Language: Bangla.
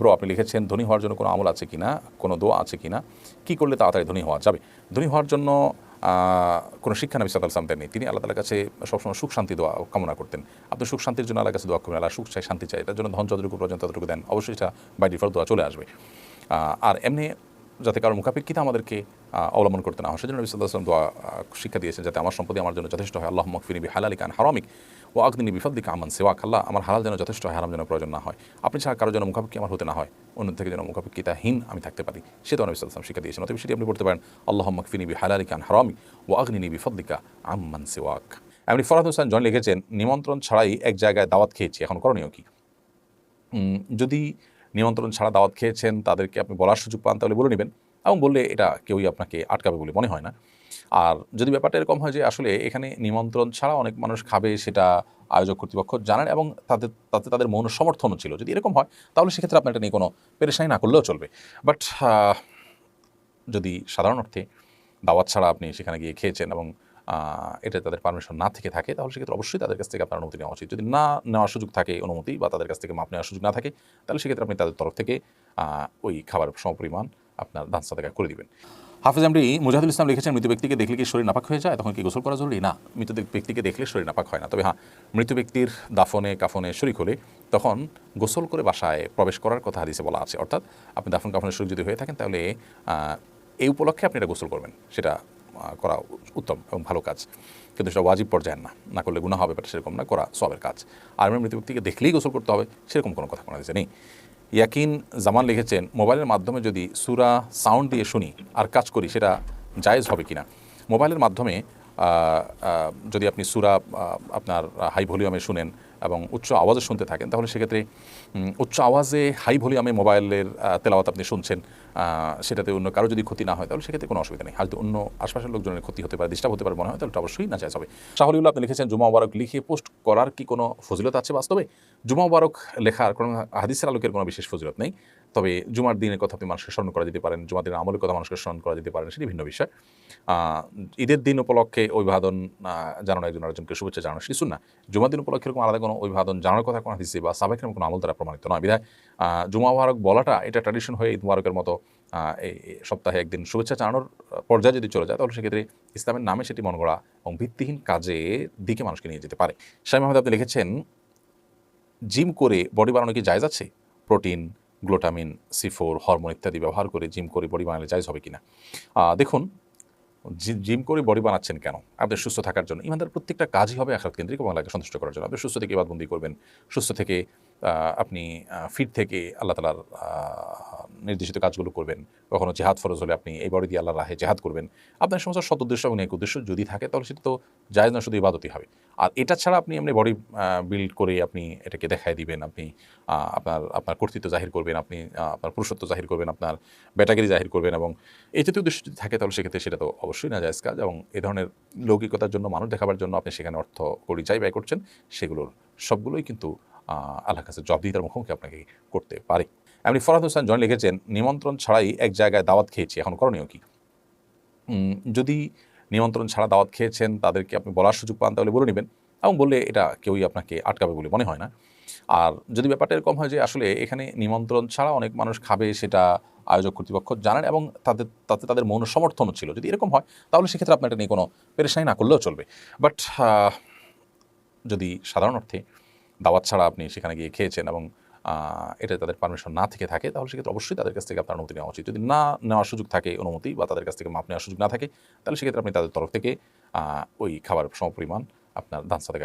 ব্রো, আপনি লিখেছেন, ধনী হওয়ার জন্য কোনো আমল আছে কি না কোনো দোয়া আছে কি না কী করলে তাড়াতাড়ি ধনী হওয়া যাবে? ধনী হওয়ার জন্য কোনো শিক্ষা নবী সাল্লাহ সালাম দেননি। তিনি আল্লাহ তালার কাছে সবসময় সুখ, শান্তি, দোয়া কামনা করতেন। আপনি সুখ, শান্তির জন্য আল্লাহ কাছে দোয়া করবেন। আল্লাহ সুখ চাই শান্তি চাই তার জন্য ধন যতটুকু পর্যন্ত ততটুকু দেন। অবশ্যই এটা বাই ডিফল্ট দোয়া চলে আসবে। আর এমনি যাতে কারোর মুখাপেক্ষিতা আমাদেরকে অবলম্বন করতে না হয়। সেজন্য নবী সাল্লাহ সাল্লাম দোয়া শিক্ষা দিয়েছেন যাতে আমার সম্পত্তি আমার জন্য যথেষ্ট হয়। আল্লাহ মকফিনি বি হালালি কান হারামিক ও আগদিনী বিফদ্দিকা আমান সেওয়াক। আল্লাহ আমার হালাল যেন যথেষ্ট হয়, হারাম যেন প্রয়োজন না হয়। আপনি ছাড়া কারও যেন মুখাপেক্ষি আমার হতে না হয় অন্য থেকে যেন মুখাপেক্ষিতাহীন আমি থাকতে পারি। সে তো নবী শিক্ষা দিয়েছেন। অতএব সেটি আপনি পড়তে পারেন। আল্লাহ মকফিনি বি হালালি কান হারামিক ও আগদিনী বিফদ্দিকা আমান সেওয়াক। এমনি ফরাদ হোসেন জন লিখেছেন, নিমন্ত্রণ ছাড়াই এক জায়গায় দাওয়াত খেয়েছি, এখন করণীয় কি? যদি নিমন্ত্রণ ছাড়া দাওয়াত খেয়েছেন, তাদেরকে আপনি বলার সুযোগ পান, তাহলে বলে নেবেন। এবং বললে এটা কেউই আপনাকে আটকাবে বলে মনে হয় না। আর যদি ব্যাপারটা এরকম হয় যে আসলে এখানে নিমন্ত্রণ ছাড়া অনেক মানুষ খাবে সেটা আয়োজক কর্তৃপক্ষ জানেন এবং তাদের, তাতে তাদের মৌন সমর্থনও ছিল। যদি এরকম হয়, তাহলে সেক্ষেত্রে আপনার এটা নিয়ে কোনো পেরেশানি না করলেও চলবে। বাট যদি সাধারণ অর্থে দাওয়াত ছাড়া আপনি সেখানে গিয়ে খেয়েছেন এবং এটা তাদের পারমিশন না থেকে থাকে, তাহলে সেক্ষেত্রে অবশ্যই তাদের কাছ থেকে আপনার অনুমতি নেওয়া উচিত। যদি না নেওয়ার সুযোগ থাকে অনুমতি বা তাদের কাছ থেকে মাপ নেওয়ার সুযোগ না থাকে, তাহলে সেক্ষেত্রে আপনি তাদের তরফ থেকে ওই খাবার সমপরিমাণ আপনার দান সাদাকা করে দিবেন। হাফিজ আমরি, মুজাহিদুল ইসলাম লিখেছেন, মৃত ব্যক্তিকে দেখলে কি শরীর নাপাক হয়ে যায়? তখন কি গোসল করা জরুরি? না, মৃত ব্যক্তিকে দেখলে শরীর নাপাক হয় না। তবে হ্যাঁ মৃত ব্যক্তির দাফনে, কাফনে শরিক হলে তখন গোসল করে বাসায় প্রবেশ করার কথা হাদিসে বলা আছে। অর্থাৎ আপনি দাফন কাফনে শরীর যদি হয়ে থাকেন, তাহলে এই উপলক্ষে আপনি এটা গোসল করবেন। সেটা করা উত্তম এবং ভালো কাজ। কিন্তু সেটা ওয়াজিব পর্যায়ের না। না করলে গুণা হবে সেরকম না, করা সবের কাজ। আর মৃত ব্যক্তিকে দেখলেই গোসল করতে হবে, সেরকম কোনো কথা কোনো নেই। ইয়াকিন জামান লিখেছেন, মোবাইলের মাধ্যমে যদি সুরা সাউন্ড দিয়ে শুনি আর কাজ করি, সেটা জায়েজ হবে কিনা? মোবাইলের মাধ্যমে যদি আপনি সুরা আপনার হাই ভলিউমে শুনেন এবং উচ্চ আওয়াজে শুনতে থাকেন। তাহলে সেক্ষেত্রে উচ্চ আওয়াজে হাই ভলিউমে মোবাইলের তেলাওয়াত আপনি শুনছেন সেটাতে অন্য কারও যদি ক্ষতি না হয়, তাহলে সেক্ষেত্রে কোনো অসুবিধা নেই। হয়তো অন্য আশপাশের লোকজনের ক্ষতি হতে পারে ডিস্টার্ব হতে পারে, মনে হয়, তাহলে অবশ্যই না চাইজ হবে। শাহরিউল্লাহ আপনি লিখেছেন, জুমা মুবারক লিখে পোস্ট করার কি কোনো ফজিলত আছে বাস্তবে? জুমা মুবারক লেখার কোনো হাদিসের আলোকের কোনো বিশেষ ফজিলত নেই। তবে জুমার দিনের কথা আপনি মানুষকে স্মরণ করা যেতে পারেন, জুমার দিনের আমলের কথা মানুষকে স্মরণ করা যেতে পারেন, সেটি ভিন্ন বিষয়। ঈদের দিন উপলক্ষে অভিবাদন জানানো একজন আরেকজনকে শুভেচ্ছা জানানো কিছু না জুমার দিন উপলক্ষে এরকম আলাদা কোনো অভিবাদন জানানোর কথা কোনো হাদিসে বা সাবেকের কোনো আমল দ্বারা প্রমাণিত নয়। বিধায় জুমা মুবারক বলাটা এটা ট্র্যাডিশন হয়ে ঈদ মুবারকের মতো এই এই সপ্তাহে একদিন শুভেচ্ছা জানানোর পর্যায়ে যদি চলে যায়, তাহলে সেক্ষেত্রে ইসলামের নামে সেটি মন গড়া এবং ভিত্তিহীন কাজে দিকে মানুষকে নিয়ে যেতে পারে। শাহ মাহমুদ আপনি লিখেছেন, জিম করে বডি বানানো কি জায়জ আছে? প্রোটিন গ্লুটামিন সিফোর হরমোন ইত্যাদি ব্যবহার করে জিম করে বডি বানালে জায়জ হবে কিনা? দেখুন জিম করে বডি বানাচ্ছেন কেন? আপনাদের সুস্থ থাকার জন্য। ইমানদার প্রত্যেকটা কাজই হবে আখরাত কেন্দ্রিক আল্লাহকে সন্তুষ্ট করার জন্য। আপনি সুস্থ থেকে বাদবন্দি করবেন, সুস্থ থেকে আপনি ফিট থেকে আল্লাহ তালার নির্দেশিত কাজগুলো করবেন। কখনো জেহাদ ফরজ হলে আপনি এই বডি দিয়ে আল্লাহ রাহে জেহাদ করবেন। আপনার সমস্ত সৎ উদ্দেশ্য এবং এক উদ্দেশ্য যদি থাকে, তাহলে সেটা তো জায়জ না শুধু ইবাদতই হবে। আর এটা ছাড়া আপনি এমনি বডি বিল্ড করে আপনি এটাকে দেখায় দিবেন। আপনি আপনার আপনার কর্তৃত্ব জাহির করবেন। আপনি আপনার পুরুষত্ব জাহির করবেন। আপনার ব্যাটাগিরি জাহির করবেন এবং এই জাতীয় উদ্দেশ্য যদি থাকে, তাহলে সেক্ষেত্রে সেটা তো অবশ্যই না জায়জ কাজ এবং এই ধরনের লৌকিকতার জন্য, মানুষ দেখাবার জন্য আপনি সেখানে অর্থ পরিচয় ব্যয় করছেন, সেগুলোর সবগুলোই কিন্তু আহ, আল্লাহর কাছে জবাবদিহিতার মুখোমুখি আপনাকে করতে পারে। এমনি ফরাদ হোসেন জন লিখেছেন নিমন্ত্রণ ছাড়াই এক জায়গায় দাওয়াত খেয়েছি এখন করণীয় কি? যদি নিমন্ত্রণ ছাড়া দাওয়াত খেয়েছেন তাদেরকে আপনি বলার সুযোগ পান তাহলে বলে নেবেন। এবং বললে এটা কেউই আপনাকে আটকাবে বলে মনে হয় না। আর যদি ব্যাপারটা এরকম হয় যে আসলে এখানে নিমন্ত্রণ ছাড়া অনেক মানুষ খাবে সেটা আয়োজক কর্তৃপক্ষ জানেন এবং তাদের তাতে তাদের মৌন সমর্থনও ছিল। যদি এরকম হয় তাহলে সেক্ষেত্রে আপনার এটা নিয়ে কোনো পেরেশানি না করলেও চলবে। বাট যদি সাধারণ অর্থে দাওয়াত ছাড়া আপনি সেখানে গিয়ে খেয়েছেন এবং এটা তাদের পারমিশন না থেকে থাকে, তাহলে সেক্ষেত্রে অবশ্যই তাদের কাছ থেকে আপনার অনুমতি নেওয়া উচিত। যদি না নেওয়ার সুযোগ থাকে অনুমতি বা তাদের কাছ থেকে মাপ নেওয়ার সুযোগ না থাকে, তাহলে সেক্ষেত্রে আপনি তাদের তরফ থেকে ওই খাবার সমপরিমাণ আপনার দান করে